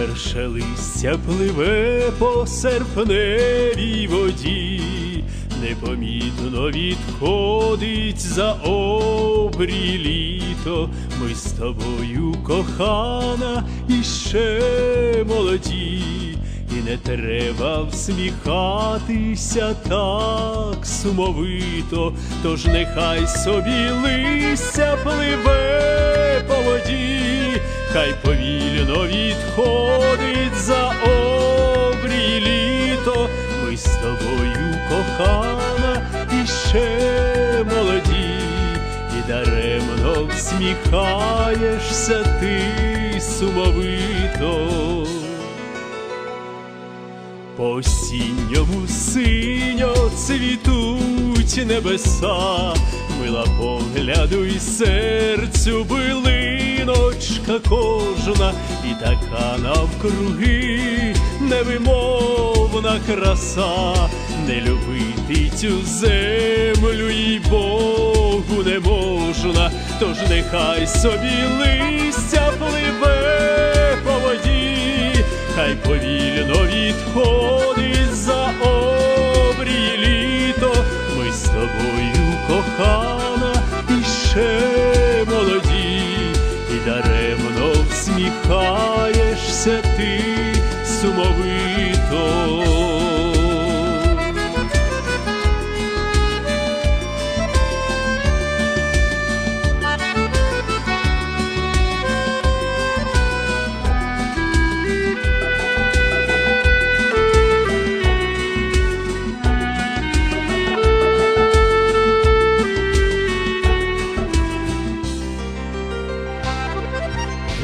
Перше листя пливе по серпневій воді, непомітно відходить за обрій літо. Ми з тобою, кохана, іще молоді, і не треба всміхатися так сумовито, тож нехай собі листя пливе по воді, хай повільно відходить за обрій літо. Ми з тобою, кохана, іще молоді, і даремно всміхаєшся ти сумовито. По осінньому синьо цвітуть небеса, мила погляду і серцю кожна, і така навкруги невимовна краса, не любити цю землю і Богу не можна, тож нехай собі листя пливе по воді, хай повільно відходить за обрій літо. Ми з тобою, кохана, ти сумовито.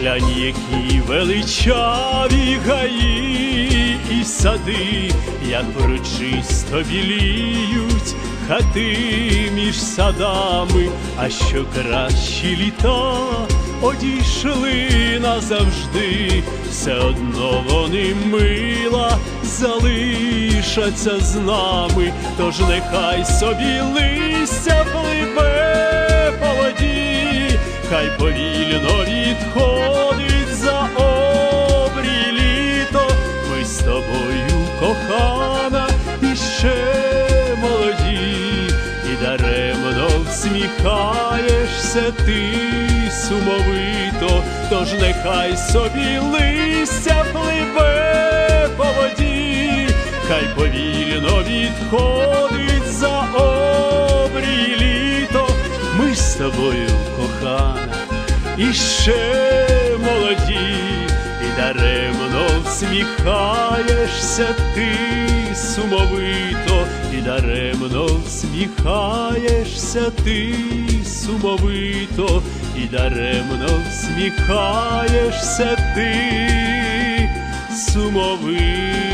Глянь, які величаві гаї і сади, як урочисто біліють хати між садами, а що кращі літа одійшли назавжди, все одно вони мила залишаться з нами, тож нехай собі листя пливе хай повільно відходить за обрій літо. Ми з тобою, кохана, іще молоді, і даремно всміхаєшся ти сумовито, тож нехай собі листя пливе по воді, хай повільно відходить за обрій літо. Ми з тобою, кохана, іще молоді, і даремно всміхаєшся ти сумовито, і даремно всміхаєшся ти сумовито, і даремно всміхаєшся ти сумовито.